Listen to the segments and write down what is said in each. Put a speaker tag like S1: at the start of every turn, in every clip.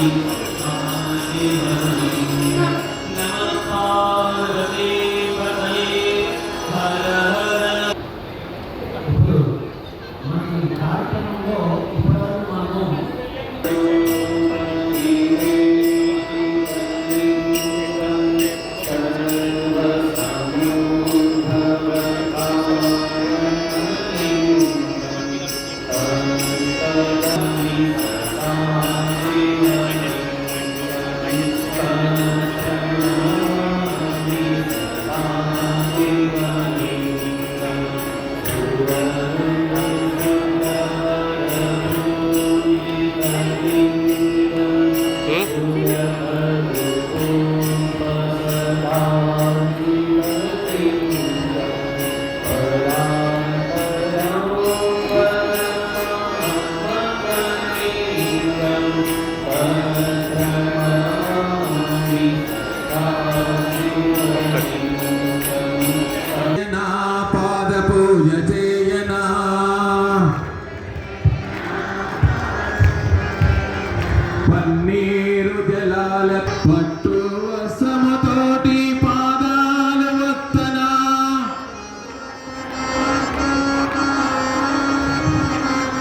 S1: Amin. కన్నీరు జలాల పట్టు వసముతోటి పాదాల వత్తన.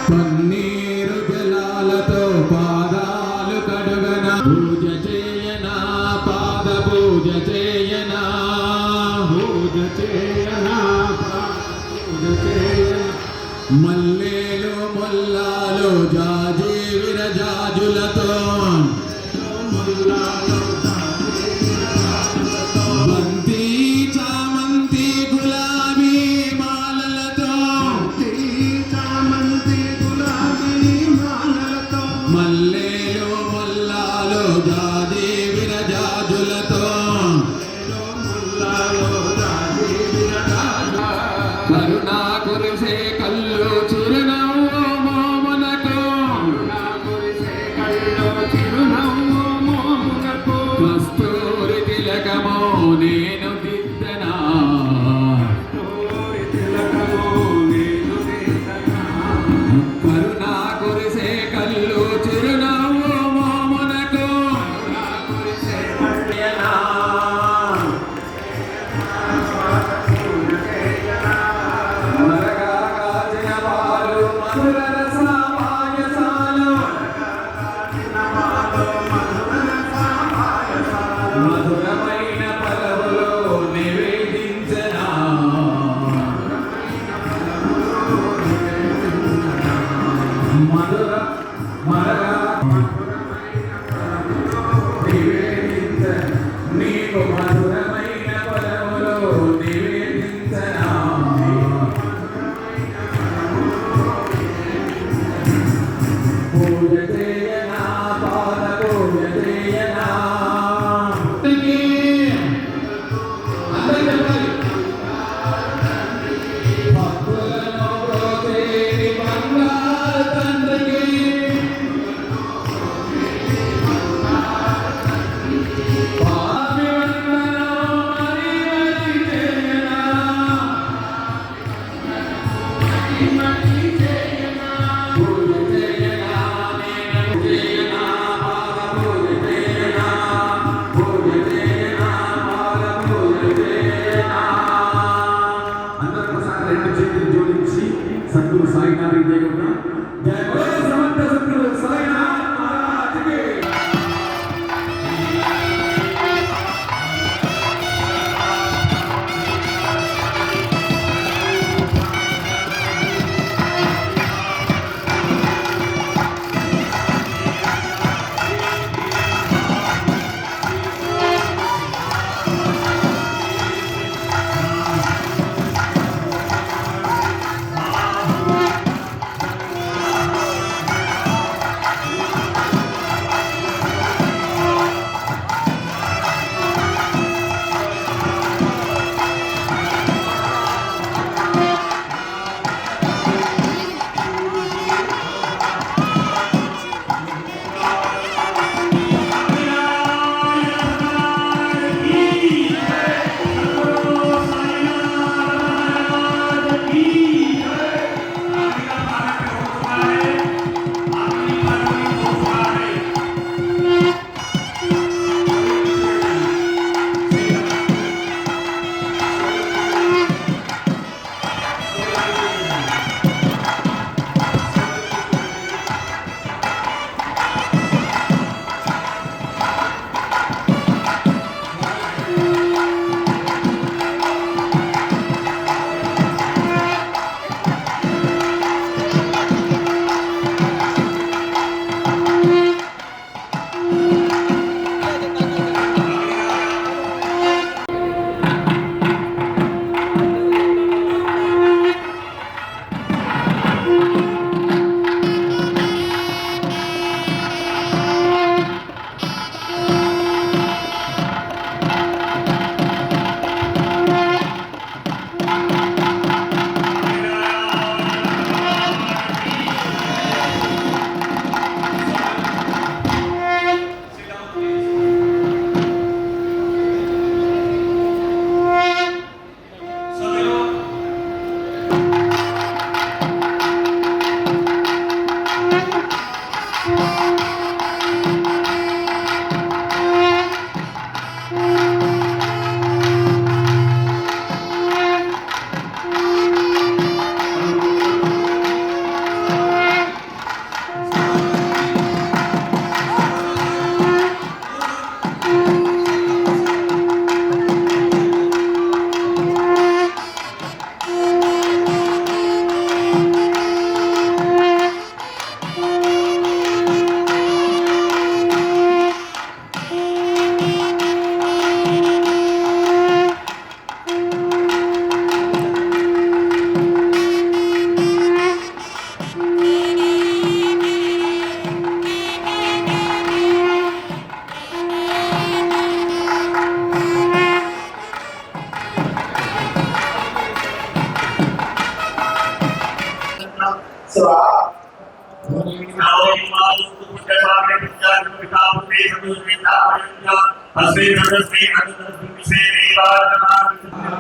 S1: కన్నీరు జలాలతో పాదాలు కడుగన. పూజ చేయన పాద పూజ చేయన పూజ చేయన పూజ చేయన. మల్లేలు మల్లాలు జాజీ విరజాజులతో Abdullah. My. സഞ്ജു
S2: സായിനാഥ്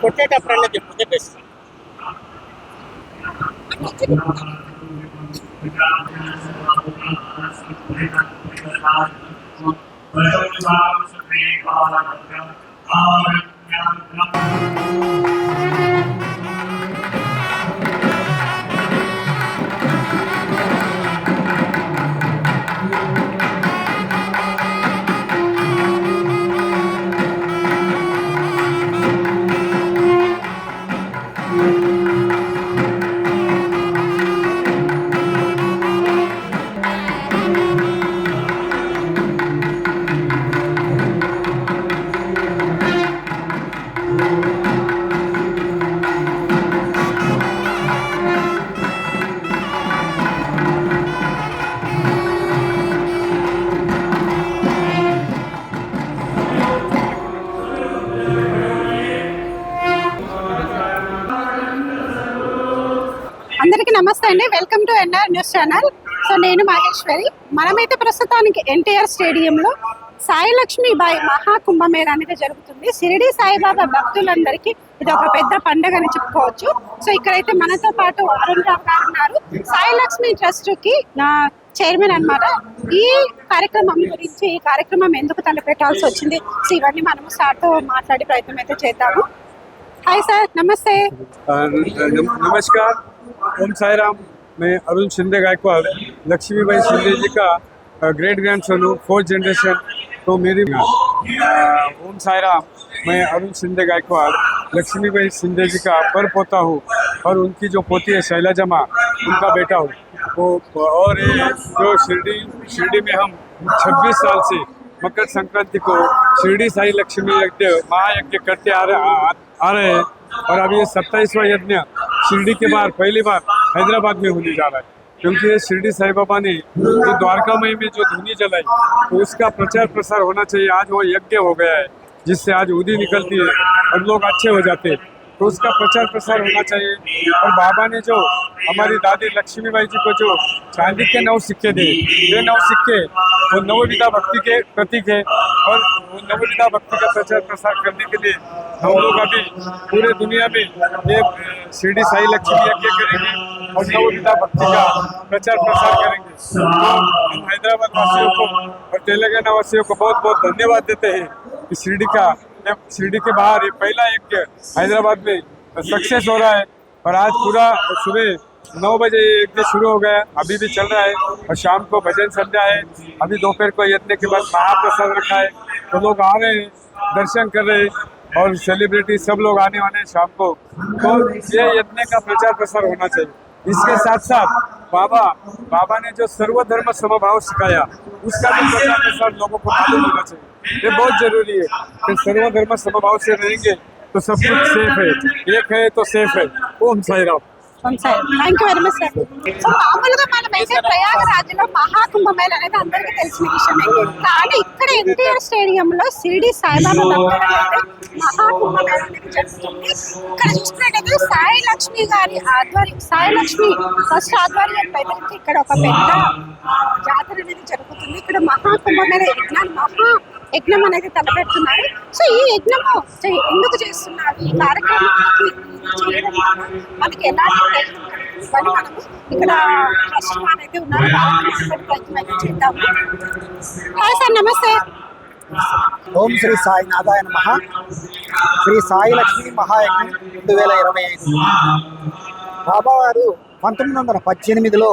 S2: కొట్టేటప్పుడల్లా చెప్పు చెప్పేసి
S1: అందరికీ నమస్తే అండి. Welcome to NR news channel so నేను మహేశ్వరి. మనమైతే ప్రస్తుతానికి ఎన్టీఆర్ స్టేడియంలో సాయి లక్ష్మీబాయి మహాకుంభమేళ అనేది జరుగుతుంది. షిరిడి సాయిబాబా భక్తులందరికీ ఇది ఒక పెద్ద పండుగ అని చెప్పుకోవచ్చు. సో ఇక్కడైతే మనతో పాటు అరుణ్ రావు గారు ఉన్నారు. సాయి లక్ష్మి నా చైర్మన్ అనమాట ఈ కార్యక్రమం గురించి ఈ కార్యక్రమం ఎందుకు తలపెట్టాల్సి వచ్చింది? సో ఇవన్నీ మనము సార్తో మాట్లాడే ప్రయత్నం అయితే చేద్దాము. హాయ్ సార్ నమస్తే.
S3: నమస్కారం. ओम साई राम मैं अरुण शिंदे गायकवाड़ लक्ष्मीबाई शिंदे जी का ग्रेट ग्रैंड सन हूँ फोर्थ जनरेशन तो मेरी ओम साई राम मैं अरुण शिंदे गायकवाड़ लक्ष्मीबाई शिंदे जी का पर पोता हूँ और उनकी जो पोती है शैलजा माँ उनका बेटा हूँ। वो और ये जो शिरडी शिरडी में हम 26 साल से मकर संक्रांति को शिरडी साई लक्ष्मी यज्ञ महायज्ञ करते आ रहे आ, आ रहे हैं और अभी ये सत्ताईसवा यज्ञ शिरडी के बाहर, पहली बार हैदराबाद में होने जा रहा है। क्योंकि ये शिरडी साई बाबा ने जो द्वारकामई में जो धुनी जलाई तो उसका प्रचार प्रसार होना चाहिए। आज वो यज्ञ हो गया है, जिससे आज उदी निकलती है और लोग अच्छे हो जाते हैं। तो उसका प्रचार प्रसार होना चाहिए। और बाबा ने जो हमारी दादी लक्ष्मीबाई जी को जो चांदी के नौ सिक्के दिए ये नौ सिक्के, वो नवविधा भक्ति के प्रतीक है और नवविधा भक्ति का प्रचार प्रसार करने के लिए हम लोग अभी पूरे दुनिया में ये शिरडी साई लक्ष्मी यज्ञ करेंगे और नवविधा भक्ति का प्रचार प्रसार करेंगे। हैदराबाद वासियों को और तेलंगाना वासियों को बहुत बहुत धन्यवाद देते हैं कि शिरडी का शिरडी के बाहर, ये पहला यज्ञ हैदराबाद में सक्सेस हो रहा है। और आज पूरा सुबह नौ बजे यज्ञ शुरू हो गया अभी भी चल रहा है। और शाम को भजन संध्या है। अभी दोपहर को यज्ञ के बाद महाप्रसाद रखा है। तो लोग आ रहे हैं, दर्शन कर रहे हैं। और सेलिब्रिटी सब लोग आने वाले हैं शाम को। तो ये यज्ञ का प्रचार प्रसार होना चाहिए। इसके साथ साथ बाबा बाबा ने जो सर्वधर्म समभाव सिखाया, उसका भी प्रचार प्रसार लोगों को मालूम होना चाहिए। ये बहुत जरूरी है कि सर्वधर्म समभाव से रहेंगे तो सब कुछ सेफ है एक है तो सेफ है Om Sai Ram
S1: thank you very much sir so మామూలుగా మనం అయితే ప్రయాగరాజ్లో మహాకుంభమేళ అనేది అందరికీ తెలిసిన విషయమే కానీ ఇక్కడ ఎన్టీఆర్ స్టేడియం లో షిరిడి సాయిబాబా భక్తులకు అయితే మహాకుంభమేళ అనేది జరుగుతుంది ఇక్కడ చూసినట్టయితే సాయి లక్ష్మి గారి ఆధ్వర్యం సాయి లక్ష్మి ఫస్ట్ ఆధ్వర్యంలో అయితే ఇక్కడ ఒక పెద్ద ఆ, జాతర అనేది జరుగుతుంది ఇక్కడ మహాకుంభమేళ యజ్ఞాన్ని మహా యజ్ఞం అనేది తలపెడుతున్నారు. సో ఈ యజ్ఞము ఎందుకు చేస్తున్నారు? ఈ కార్యక్రమానికి చేయడం వల్ల మనకి ఎలాంటి ప్రయోజనం కలుగుతుంది?
S4: మనము ఇక్కడ ఫస్ట్ అనేది ఉన్నారు. ప్రయత్నం అయితే చేద్దాము. హాయ్ సార్ నమస్తే.
S5: ఓం శ్రీ సాయి నాదాయ నమ. శ్రీ సాయి లక్ష్మి మహాయజ్ఞం రెండు వేల ఇరవై ఐదు. బాబావారు పంతొమ్మిది వందల పద్దెనిమిదిలో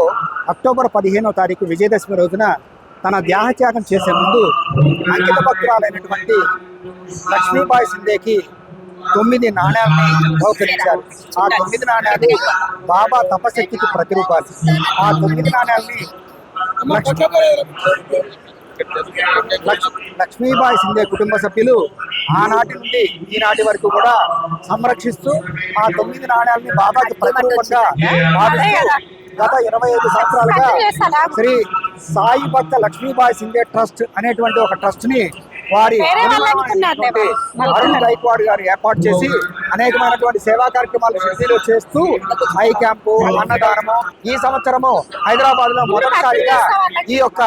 S5: అక్టోబర్ పదిహేనో తారీఖు విజయదశమి రోజున తన దేహత్యాగం చేసే ముందు అంకిత భక్తురాలైనటువంటి లక్ష్మీబాయి సింధేకి తొమ్మిది నాణ్యాలని బహుకరించారు. ఆ తొమ్మిది నాణ్యాలు బాబా తపశక్తికి ప్రతిరూపాలు. ఆ తొమ్మిది నాణ్యాలని లక్ష్- లక్ష్మీబాయి సింధే కుటుంబ సభ్యులు ఆనాటి నుండి ఈనాటి వరకు కూడా సంరక్షిస్తూ ఆ తొమ్మిది నాణ్యాలని బాబాకి ప్రతిరూపంగా భావిస్తూ గత ఇరవై ఐదు సంవత్సరాలుగా శ్రీ సాయి భక్త లక్ష్మీబాయి సింధే ట్రస్ట్ అనేటువంటి ఒక ట్రస్ట్ని వారి అరుణ్ గైక్వాడ్ గారు ఏర్పాటు చేసి అనేకమైనటువంటి సేవా కార్యక్రమాలు షిర్డీలో చేస్తూ ఐ క్యాంపు అన్నదానము ఈ సంవత్సరము హైదరాబాద్లో మొదటిసారిగా ఈ యొక్క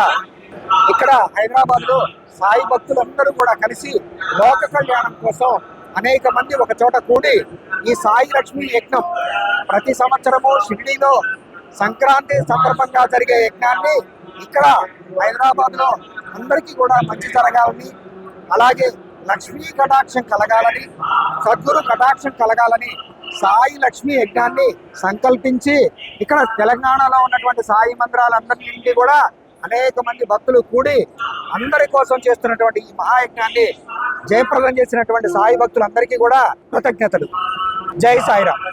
S5: ఇక్కడ హైదరాబాద్లో సాయి భక్తులందరూ కూడా కలిసి లోక కళ్యాణం కోసం అనేక మంది ఒక చోట కూడి ఈ సాయి లక్ష్మి యజ్ఞం ప్రతి సంవత్సరము షిరిడీలో సంక్రాంతి సందర్భంగా జరిగే యజ్ఞాన్ని ఇక్కడ హైదరాబాద్లో అందరికీ కూడా మంచి జరగాలని అలాగే లక్ష్మీ కటాక్షం కలగాలని సద్గురు కటాక్షం కలగాలని సాయి లక్ష్మీ యజ్ఞాన్ని సంకల్పించి ఇక్కడ తెలంగాణలో ఉన్నటువంటి సాయి మందిరాలందరి కూడా అనేక మంది భక్తులు కూడి అందరి కోసం చేస్తున్నటువంటి ఈ మహాయజ్ఞాన్ని జయప్రదం చేసినటువంటి సాయి భక్తులందరికీ కూడా కృతజ్ఞతలు. జై సాయిరామ్.